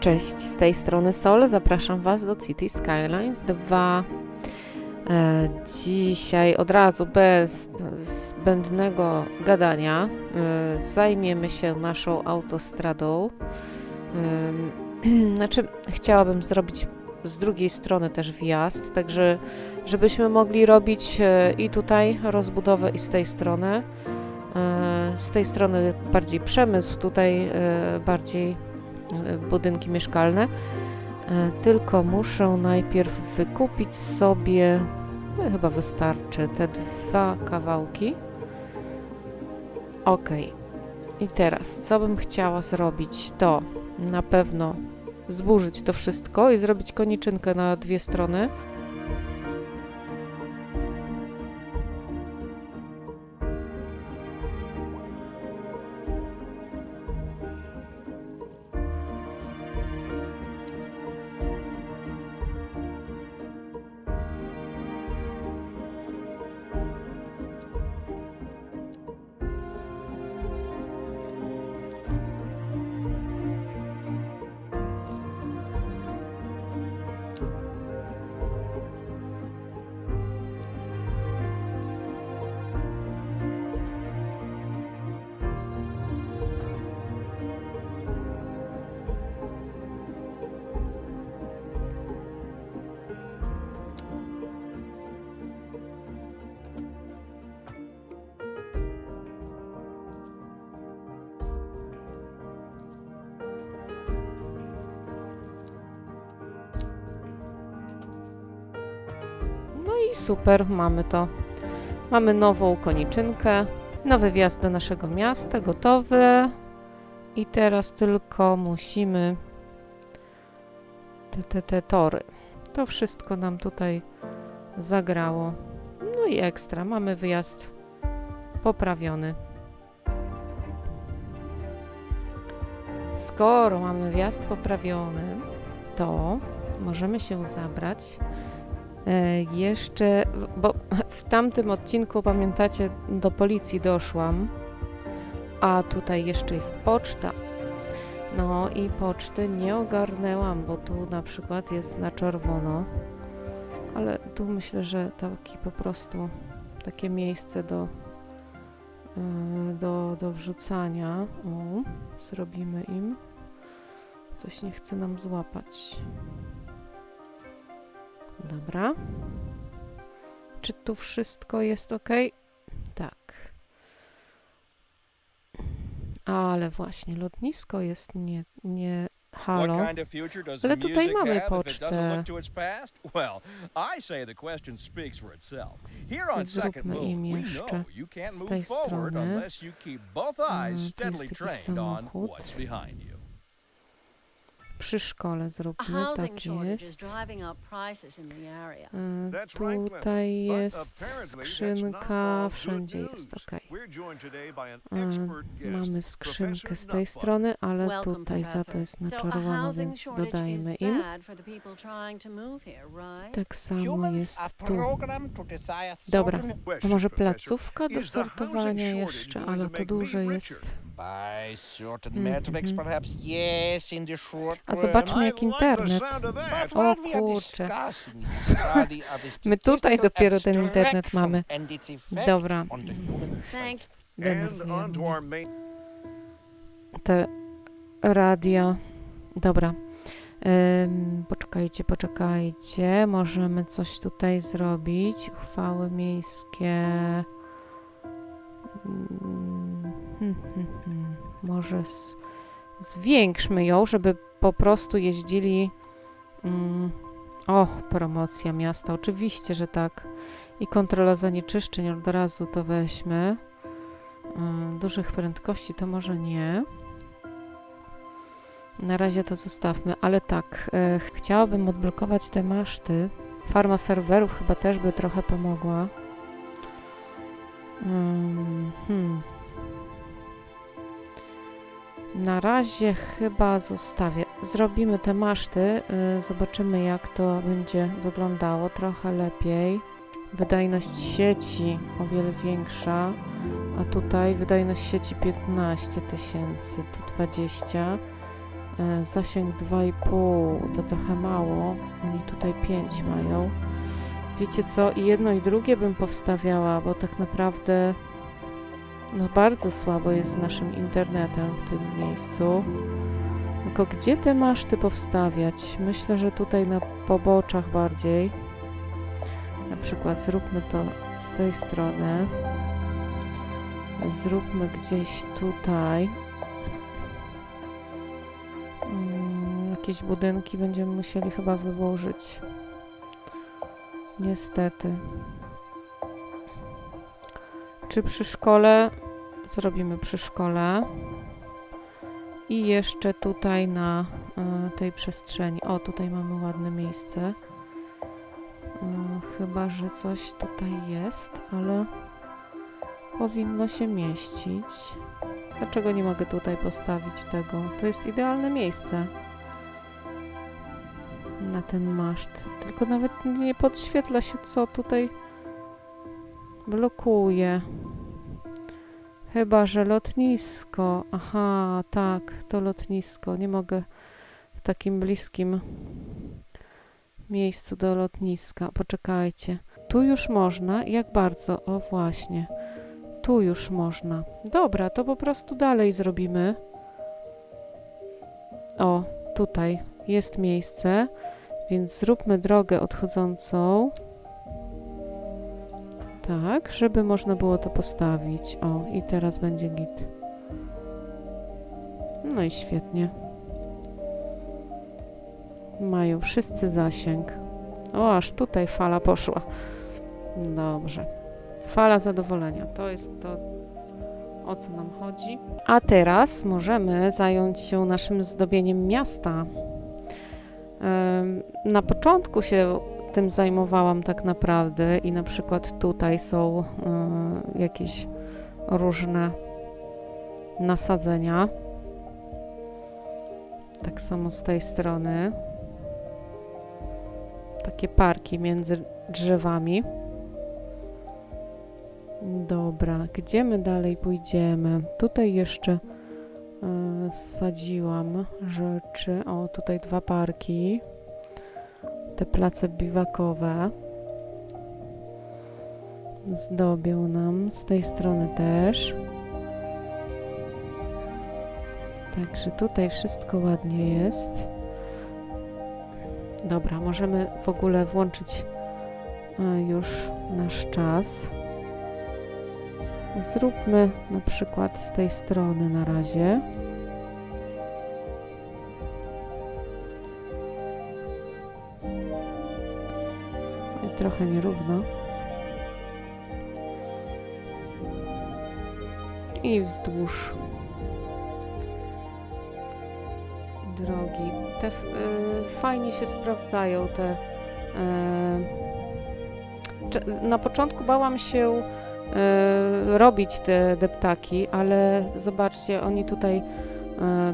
Cześć, z tej strony Sol. Zapraszam Was do City Skylines 2. E, dzisiaj od razu, bez zbędnego gadania, e, zajmiemy się naszą autostradą. Znaczy, chciałabym zrobić z drugiej strony też wjazd, także żebyśmy mogli robić e, i tutaj rozbudowę, i z tej strony. Z tej strony bardziej przemysł, tutaj bardziej budynki mieszkalne. E, Tylko muszę najpierw wykupić sobie, no chyba wystarczy, te dwa kawałki. Ok. I teraz, co bym chciała zrobić, to na pewno zburzyć to wszystko i zrobić koniczynkę na dwie strony. I super, mamy to. Mamy nową koniczynkę, nowy wjazd do naszego miasta, gotowy. I teraz tylko musimy te, te, te tory. To wszystko nam tutaj zagrało. No i ekstra, mamy wyjazd poprawiony. Skoro mamy wjazd poprawiony, to możemy się zabrać jeszcze, w- bo w tamtym odcinku, pamiętacie, do policji doszłam, a tutaj jeszcze jest poczta. No i poczty nie ogarnęłam, bo tu na przykład jest na czerwono, ale tu myślę, że taki po prostu takie miejsce do, e, do, do wrzucania. O, zrobimy im. Coś nie chce nam złapać. Dobra. Czy tu wszystko jest ok? Tak. Ale właśnie, lotnisko jest nie, nie halo. Ale tutaj mamy pocztę. Zróbmy im jeszcze z tej strony. Mm, eyes tu jest taki samochód. Przy szkole zróbmy, tak jest. E. Tutaj jest skrzynka, wszędzie jest ok. E, Mamy skrzynkę z tej strony, ale tutaj za to jest na so a czerwono, housing więc dodajmy im. Tak samo jest tu. Dobra. A może placówka do sortowania jeszcze, ale to duże jest. By certain Mhm. metrics, perhaps yes, in the short A zobaczmy, jak internet. O kurczę. My tutaj dopiero ten internet mamy. Dobra, denerwuje Te radia. Dobra. Ym, poczekajcie, poczekajcie. Możemy coś tutaj zrobić. Uchwały miejskie. Mm, Może z, zwiększmy ją, żeby po prostu jeździli. Mm, o, promocja miasta. Oczywiście, że tak. I kontrola zanieczyszczeń od razu to weźmy. Ym, dużych prędkości to może nie. Na razie to zostawmy, ale tak, e, chciałabym odblokować te maszty. Farma serwerów chyba też by trochę pomogła. Hmm. Na razie chyba zostawię. Zrobimy te maszty, y, zobaczymy jak to będzie wyglądało trochę lepiej. Wydajność sieci o wiele większa, a tutaj wydajność sieci 15 tysięcy, to 20. E, zasięg 2,5 to trochę mało. Oni tutaj 5 mają. Wiecie co? I jedno i drugie bym powstawiała, bo tak naprawdę no bardzo słabo jest z naszym internetem w tym miejscu. Tylko gdzie te maszty powstawiać? Myślę, że tutaj na poboczach bardziej. Na przykład zróbmy to z tej strony. Zróbmy gdzieś tutaj. Mm, jakieś budynki będziemy musieli chyba wyłożyć. Niestety. Czy przy szkole? Zrobimy przy szkole. I jeszcze tutaj na e, tej przestrzeni. O, tutaj mamy ładne miejsce. E, chyba, że coś tutaj jest, ale powinno się mieścić. Dlaczego nie mogę tutaj postawić tego? To jest idealne miejsce na ten maszt. Tylko nawet nie podświetla się, co tutaj blokuje. Chyba, że lotnisko. Aha, tak, to lotnisko. Nie mogę w takim bliskim miejscu do lotniska. Poczekajcie. Tu już można. Jak bardzo? O, właśnie. Tu już można. Dobra, to po prostu dalej zrobimy. O, tutaj jest miejsce, więc zróbmy drogę odchodzącą. Tak, żeby można było to postawić. O, i teraz będzie git. No i świetnie. Mają wszyscy zasięg. O, aż tutaj fala poszła. Dobrze. Fala zadowolenia. To jest to, o co nam chodzi. A teraz możemy zająć się naszym zdobieniem miasta. Na początku się tym zajmowałam tak naprawdę i na przykład tutaj są e, jakieś różne nasadzenia. Tak samo z tej strony. Takie parki między drzewami. Dobra, gdzie my dalej pójdziemy? Tutaj jeszcze e, sadziłam rzeczy. O, tutaj dwa parki. Te place biwakowe. Zdobią nam z tej strony też. Także tutaj wszystko ładnie jest. Dobra, możemy w ogóle włączyć e, już nasz czas. Zróbmy na przykład z tej strony na razie. Trochę nierówno. I wzdłuż drogi. Te y, fajnie się sprawdzają te. y, na początku bałam się y, robić te deptaki, ale zobaczcie, oni tutaj y,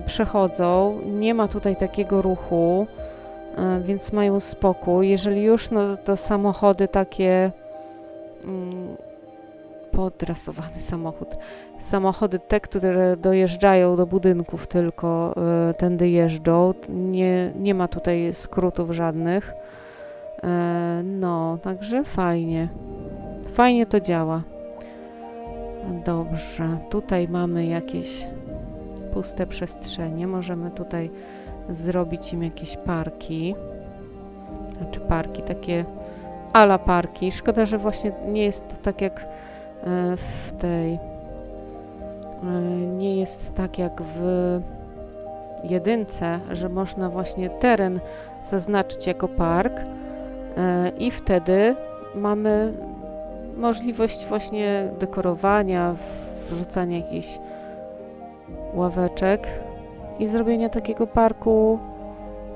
przechodzą. Nie ma tutaj takiego ruchu, więc mają spokój. Jeżeli już, no to samochody takie. Mm, podrasowany samochód. Samochody te, które dojeżdżają do budynków tylko y, tędy jeżdżą. Nie, nie ma tutaj skrótów żadnych. E, no, także fajnie. Fajnie to działa. Dobrze, tutaj mamy jakieś puste przestrzenie. Możemy tutaj zrobić im jakieś parki. Znaczy parki, takie ala parki. Szkoda, że właśnie nie jest to tak jak e, w tej. e, Nie jest tak jak w jedynce, że można właśnie teren zaznaczyć jako park e, i wtedy mamy możliwość właśnie dekorowania, wrzucania jakichś ławeczek i zrobienia takiego parku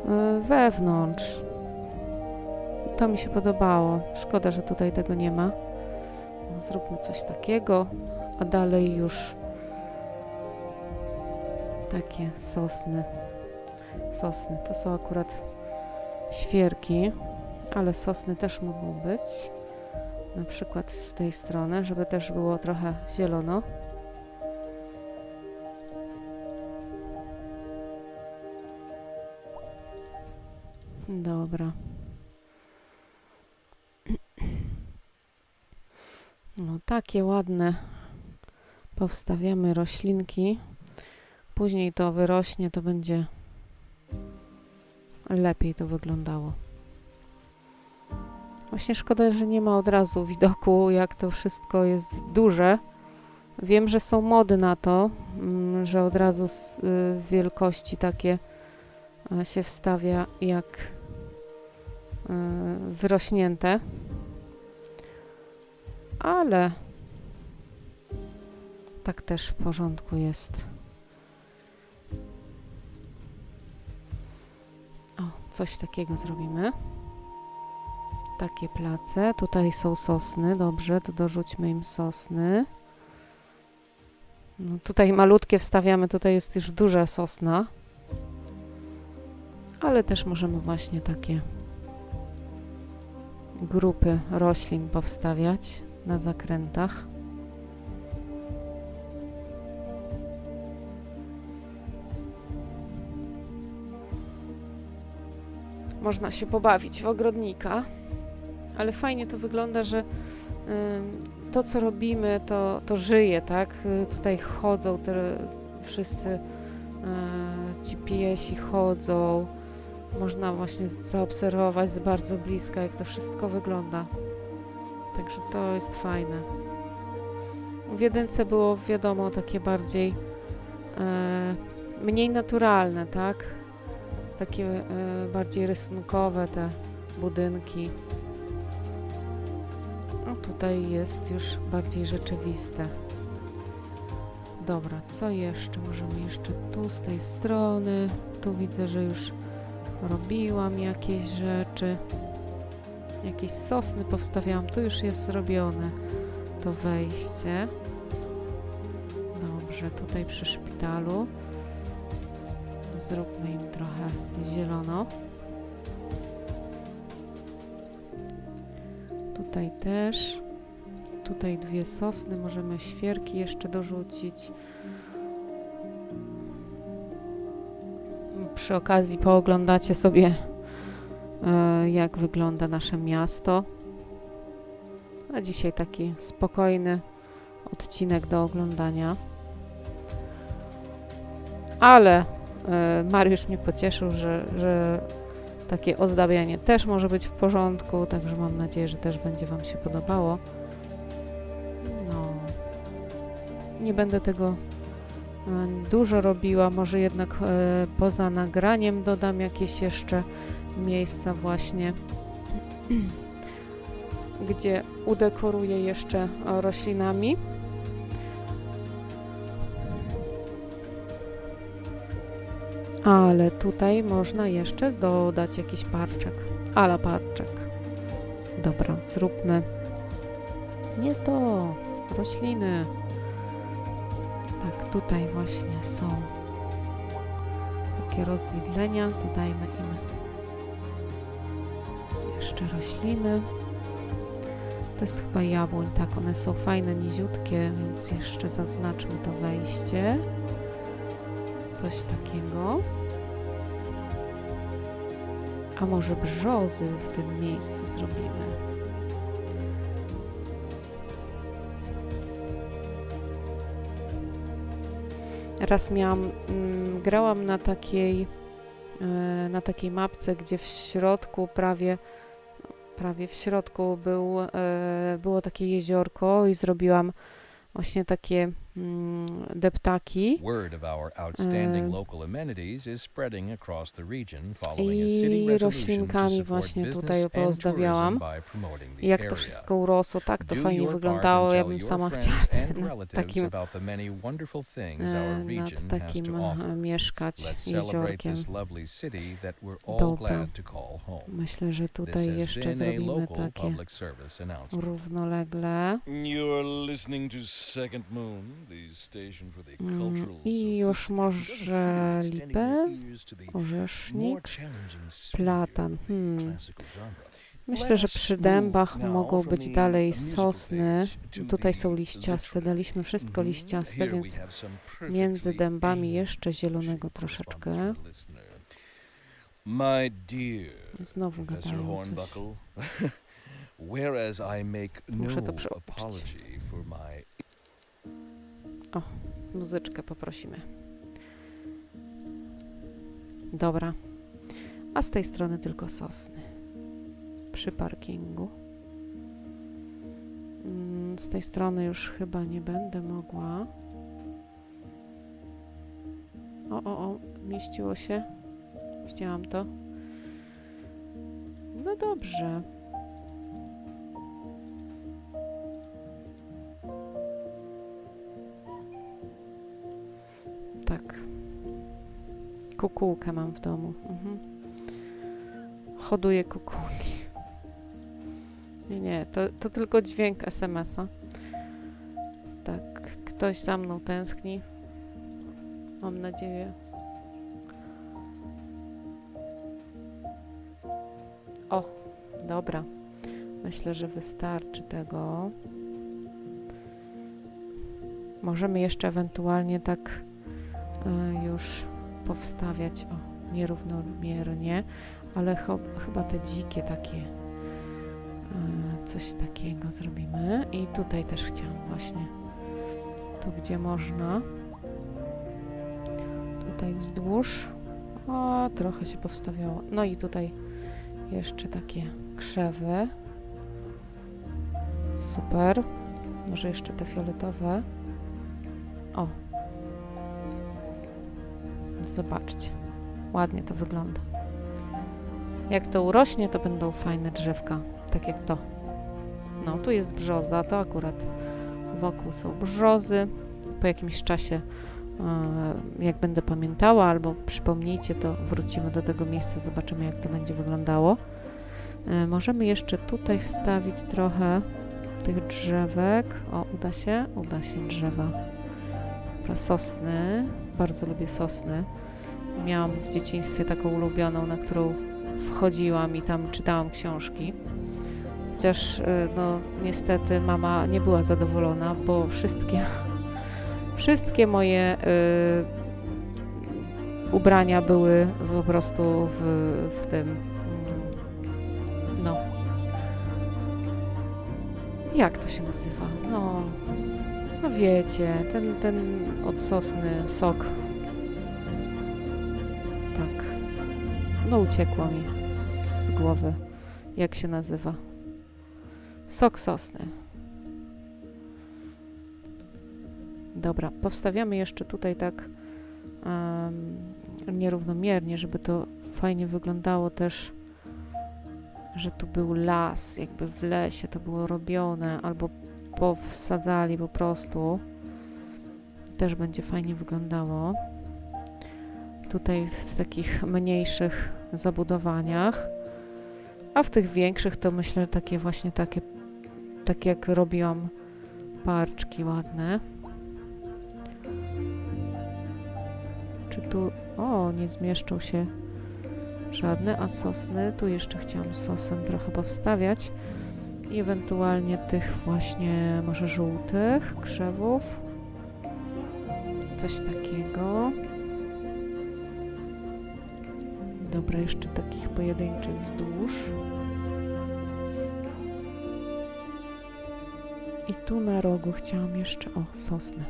e, wewnątrz. To mi się podobało. Szkoda, że tutaj tego nie ma. No, Zróbmy coś takiego, a dalej już takie sosny. Sosny to są akurat świerki, ale sosny też mogą być. Na przykład z tej strony, żeby też było trochę zielono. Dobra. No takie ładne powstawiamy roślinki. Później to wyrośnie, to będzie lepiej to wyglądało. Właśnie szkoda, że nie ma od razu widoku, jak to wszystko jest duże. Wiem, że są mody na to, mm, że od razu z y, wielkości takie e, się wstawia jak wyrośnięte. Ale tak też w porządku jest. O, coś takiego zrobimy. Takie place. Tutaj są sosny. Dobrze, to dorzućmy im sosny. No tutaj malutkie wstawiamy. Tutaj jest już duża sosna. Ale też możemy właśnie takie grupy roślin powstawiać na zakrętach. Można się pobawić w ogrodnika, ale fajnie to wygląda, że to, co robimy, to, to żyje, tak? Y, Tutaj chodzą te wszyscy y, ci piesi chodzą. Można właśnie zaobserwować z bardzo bliska, jak to wszystko wygląda. Także to jest fajne. W jedynce było wiadomo takie bardziej e, mniej naturalne, tak? Takie e, bardziej rysunkowe te budynki. A tutaj jest już bardziej rzeczywiste. Dobra, co jeszcze? Możemy jeszcze tu z tej strony. Tu widzę, że już robiłam jakieś rzeczy. Jakieś sosny powstawiałam. Tu już jest zrobione to wejście. Dobrze, tutaj przy szpitalu. Zróbmy im trochę zielono. Tutaj też. Tutaj dwie sosny, możemy świerki jeszcze dorzucić. Przy okazji pooglądacie sobie, e, jak wygląda nasze miasto. A dzisiaj taki spokojny odcinek do oglądania. Ale e, Mariusz mnie pocieszył, że, że takie ozdabianie też może być w porządku, także mam nadzieję, że też będzie Wam się podobało. No. Nie będę tego dużo robiła, może jednak e, poza nagraniem dodam jakieś jeszcze miejsca właśnie, gdzie udekoruję jeszcze roślinami. Ale tutaj można jeszcze dodać jakiś parczek, ala parczek. Dobra, zróbmy nie to, rośliny. Tutaj właśnie są takie rozwidlenia. Dodajmy im jeszcze rośliny. To jest chyba jabłoń, tak, one są fajne, niziutkie, więc jeszcze zaznaczmy to wejście. Coś takiego. A może brzozy w tym miejscu zrobimy? Raz miałam, mm, grałam na takiej, e, na takiej mapce, gdzie w środku prawie, prawie w środku był, e, było takie jeziorko i zrobiłam właśnie takie deptaki. Word of our outstanding E, local amenities is spreading across the region following a city I resolution to roślinkami support właśnie business tutaj and poozdabiałam. tourism by promoting the I jak to wszystko urosło, tak to Do fajnie wyglądało. Ja bym sama friends chciała and na relatives takim, about the many wonderful things e, our nad region has takim to offer. e, mieszkać Let's celebrate jeziorkiem. this lovely city that we're all Dobra. glad to call home. Myślę, że This tutaj jeszcze zrobimy local takie public service announcement. równolegle. You're listening to Second Moon, Mm, cultural I już może lipę, orzesznik, platan. Hmm. Myślę, że przy dębach mogą być dalej sosny. Tutaj są liściaste, daliśmy wszystko liściaste, więc między dębami jeszcze zielonego troszeczkę. Znowu gadają coś. Make no Muszę to przeoczyć. My Muzyczkę poprosimy. Dobra. A z tej strony tylko sosny. Przy parkingu. Mm, Z tej strony już chyba nie będę mogła. O, o, o, mieściło się. Widziałam to. No dobrze. Tak. Kukułkę mam w domu. Mhm. Hoduję kukułki. Nie, nie, to, to tylko dźwięk SMS-a. Tak, ktoś za mną tęskni. Mam nadzieję. O, dobra. Myślę, że wystarczy tego. Możemy jeszcze ewentualnie tak już powstawiać o, nierównomiernie, ale cho- chyba te dzikie takie e, coś takiego zrobimy. I tutaj też chciałam właśnie tu gdzie można. Tutaj wzdłuż. O trochę się powstawiało. No i tutaj jeszcze takie krzewy. Super. Może jeszcze te fioletowe. O Zobaczcie, ładnie to wygląda. Jak to urośnie, to będą fajne drzewka, tak jak to. No, tu jest brzoza, to akurat wokół są brzozy. Po jakimś czasie, e, jak będę pamiętała, albo przypomnijcie, to wrócimy do tego miejsca, zobaczymy, jak to będzie wyglądało. E, Możemy jeszcze tutaj wstawić trochę tych drzewek. O, uda się? Uda się drzewa. Sosny. Bardzo lubię sosny. Miałam w dzieciństwie taką ulubioną, na którą wchodziłam i tam czytałam książki. Chociaż, y, no, niestety mama nie była zadowolona, bo wszystkie, wszystkie moje y, ubrania były po prostu w, w tym, mm, no, jak to się nazywa? No, no wiecie, ten, ten od sosny sok. Tak. No uciekło mi z głowy. Jak się nazywa? Sok sosny. Dobra, powstawiamy jeszcze tutaj tak em, nierównomiernie, żeby to fajnie wyglądało też, że tu był las, jakby w lesie to było robione, albo powsadzali po prostu. Też będzie fajnie wyglądało. Tutaj w takich mniejszych zabudowaniach. A w tych większych to myślę takie właśnie takie, tak jak robiłam parczki ładne. Czy tu... O, nie zmieszczą się żadne, a sosny, tu jeszcze chciałam sosem trochę powstawiać i ewentualnie tych właśnie może żółtych krzewów. Coś takiego. Dobra, jeszcze takich pojedynczych wzdłuż. I tu na rogu chciałam jeszcze, o, sosnę.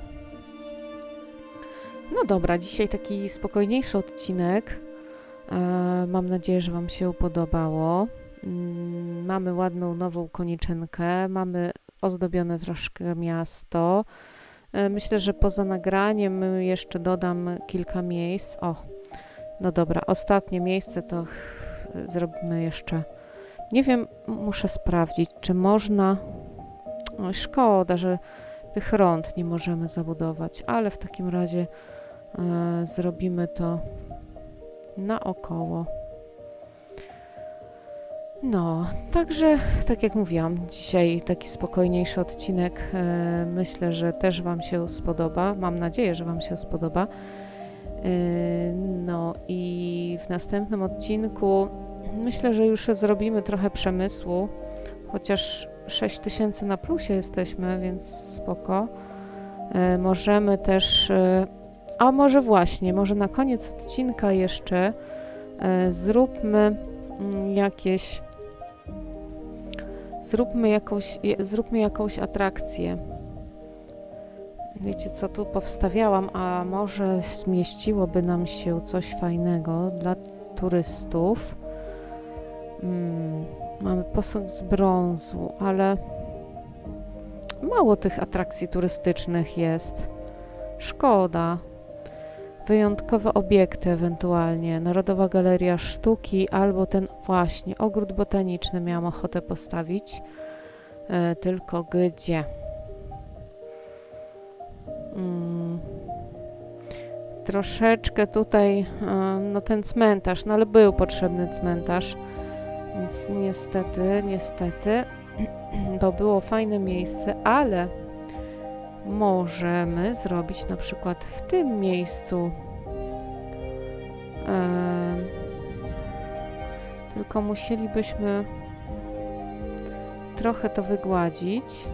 No dobra, dzisiaj taki spokojniejszy odcinek. E, mam nadzieję, że Wam się podobało. Mm, Mamy ładną nową koniczynkę, mamy ozdobione troszkę miasto. E, Myślę, że poza nagraniem jeszcze dodam kilka miejsc. O, no dobra, ostatnie miejsce to zrobimy jeszcze. Nie wiem, muszę sprawdzić, czy można. O, szkoda, że tych rąd nie możemy zabudować, ale w takim razie e, zrobimy to naokoło. No, także tak jak mówiłam, dzisiaj taki spokojniejszy odcinek. E, myślę, że też Wam się spodoba. Mam nadzieję, że Wam się spodoba. E, no i w następnym odcinku myślę, że już zrobimy trochę przemysłu, chociaż 6000 na plusie jesteśmy, więc spoko. E, możemy też, a może właśnie, może na koniec odcinka jeszcze zróbmy mm, jakieś. Zróbmy jakąś, zróbmy jakąś atrakcję. Wiecie co, tu powstawiałam, a może zmieściłoby nam się coś fajnego dla turystów. Mm, mamy posąg z brązu, ale mało tych atrakcji turystycznych jest. Szkoda. Wyjątkowe obiekty ewentualnie. Narodowa Galeria Sztuki albo ten właśnie ogród botaniczny miałam ochotę postawić. E, tylko gdzie? Mm. Troszeczkę tutaj, e, no ten cmentarz, no ale był potrzebny cmentarz, więc niestety, niestety, bo było fajne miejsce, ale możemy zrobić na przykład w tym miejscu. em, tylko musielibyśmy trochę to wygładzić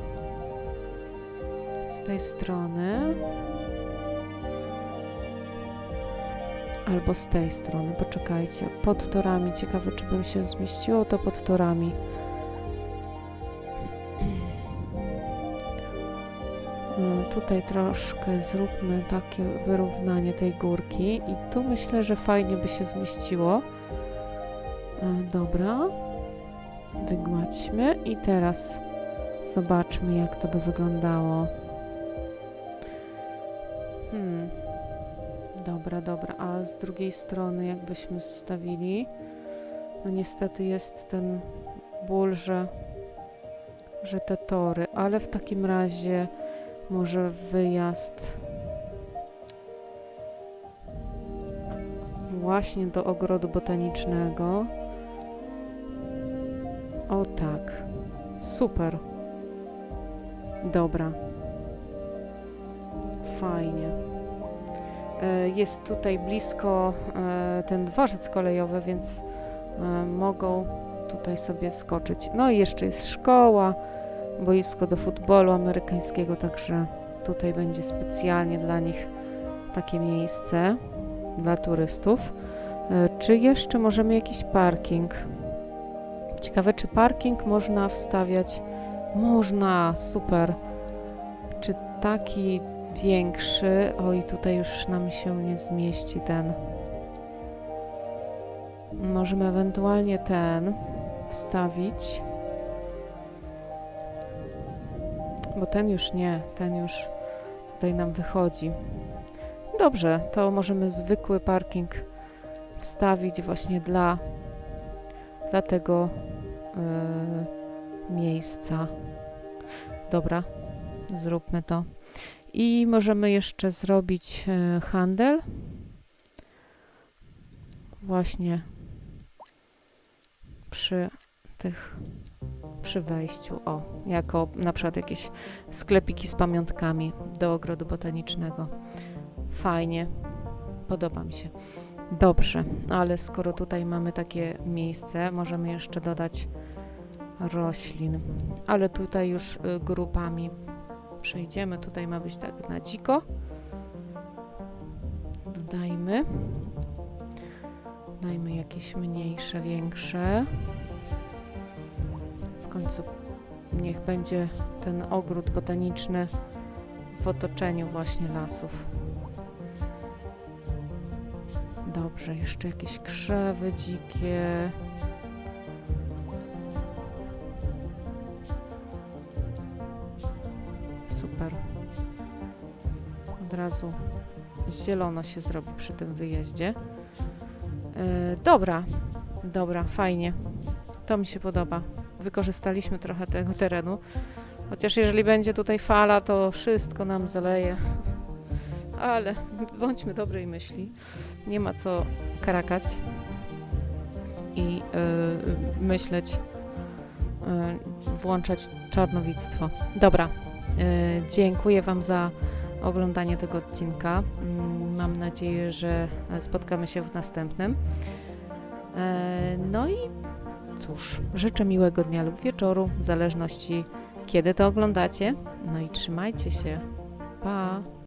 z tej strony. Albo z tej strony, poczekajcie. Pod torami. Ciekawe, czy by się zmieściło to pod torami. Tutaj troszkę zróbmy takie wyrównanie tej górki i tu myślę, że fajnie by się zmieściło. Y, Dobra. Wygładźmy i teraz zobaczmy, jak to by wyglądało. Hmm. Dobra, dobra. A z drugiej strony, jakbyśmy stawili, no niestety jest ten ból, że, że te tory, ale w takim razie może wyjazd właśnie do ogrodu botanicznego. O tak. Super. Dobra. Fajnie. E, Jest tutaj blisko e, ten dworzec kolejowy, więc e, mogą tutaj sobie skoczyć. No i jeszcze jest szkoła, boisko do futbolu amerykańskiego, także tutaj będzie specjalnie dla nich takie miejsce dla turystów. E, Czy jeszcze możemy jakiś parking? Ciekawe, czy parking można wstawiać? Można, super. Czy taki większy? Oj, tutaj już nam się nie zmieści ten. Możemy ewentualnie ten wstawić. Bo ten już nie, ten już tutaj nam wychodzi. Dobrze, to możemy zwykły parking wstawić właśnie dla, dla tego yy, miejsca. Dobra, zróbmy to. I możemy jeszcze zrobić e, handel. Właśnie przy tych, przy wejściu. O, jako na przykład jakieś sklepiki z pamiątkami do ogrodu botanicznego. Fajnie, podoba mi się. Dobrze, ale skoro tutaj mamy takie miejsce, możemy jeszcze dodać roślin, ale tutaj już y, grupami przejdziemy. Tutaj ma być tak na dziko. Dodajmy. Dajmy jakieś mniejsze, większe. Końcu niech będzie ten ogród botaniczny w otoczeniu właśnie lasów. Dobrze, jeszcze jakieś krzewy dzikie. Super. Od razu zielono się zrobi przy tym wyjeździe. E, dobra, dobra, fajnie. To mi się podoba. Wykorzystaliśmy trochę tego terenu. Chociaż jeżeli będzie tutaj fala, to wszystko nam zaleje. Ale bądźmy dobrej myśli. Nie ma co karakać i e, myśleć, e, włączać czarnowictwo. Dobra, E, Dziękuję Wam za oglądanie tego odcinka. Mm, Mam nadzieję, że spotkamy się w następnym. E, No i cóż, życzę miłego dnia lub wieczoru, w zależności kiedy to oglądacie. No i trzymajcie się. Pa!